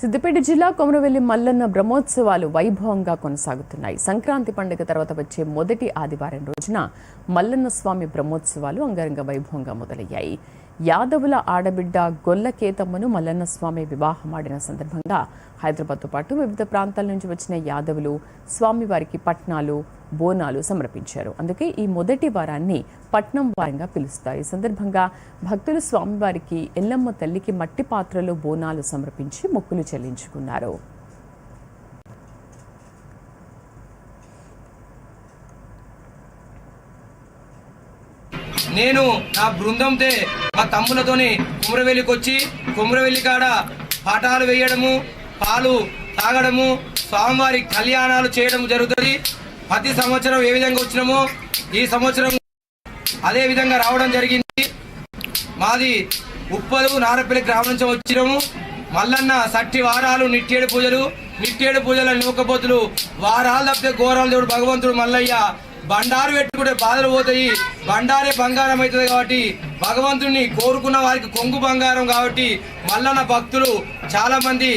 సిద్దిపేట జిల్లా కొమరవెల్లి మల్లన్న బ్రహ్మోత్సవాలు వైభవంగా కొనసాగుతున్నాయి. సంక్రాంతి పండుగ తర్వాత వచ్చే మొదటి ఆదివారం రోజున మల్లన్న స్వామి బ్రహ్మోత్సవాలు అంగరంగ వైభవంగా మొదలయ్యాయి. యాదవుల ఆడబిడ్డ గొల్ల కేతమ్మను మల్లన్న స్వామి వివాహమాడిన సందర్భంగా హైదరాబాద్తో పాటు వివిధ ప్రాంతాల నుంచి వచ్చిన యాదవులు స్వామివారికి పట్నాలు బోనాలు సమర్పించారు. అందుకే ఈ మొదటి వారాన్ని పట్నం వారంగా పిలుస్తారు. ఈ సందర్భంగా భక్తులు స్వామివారికి ఎల్లమ్మ తల్లికి మట్టి పాత్రలో బోనాలు సమర్పించి మొక్కులు చెల్లించుకున్నారు. నేను నా బృందంతో మా తమ్ములతోని కుమ్రవెల్లికి వచ్చి కుమ్రవెల్లి కాడ పాఠాలు వేయడము పాలు తాగడము స్వామివారి కళ్యాణాలు చేయడం జరుగుతుంది. ప్రతి సంవత్సరం ఏ విధంగా వచ్చినామో ఈ సంవత్సరం అదే విధంగా రావడం జరిగింది. మాది ఉప్పలు నారపల్లి గ్రామం నుంచి వచ్చినాము. మల్లన్న సట్టి వారాలు నిట్టేడు పూజలు నిట్టేడు పూజల నూకపోతులు వారాలు తప్పితే ఘోరాలు దేవుడు భగవంతుడు మల్లయ్య బండారు పెట్టుకుంటే బాధలు పోతాయి. బండారే బంగారం అవుతుంది కాబట్టి భగవంతుడిని కోరుకున్న వారికి కొంగు బంగారం కాబట్టి మల్లన్న భక్తులు చాలా మంది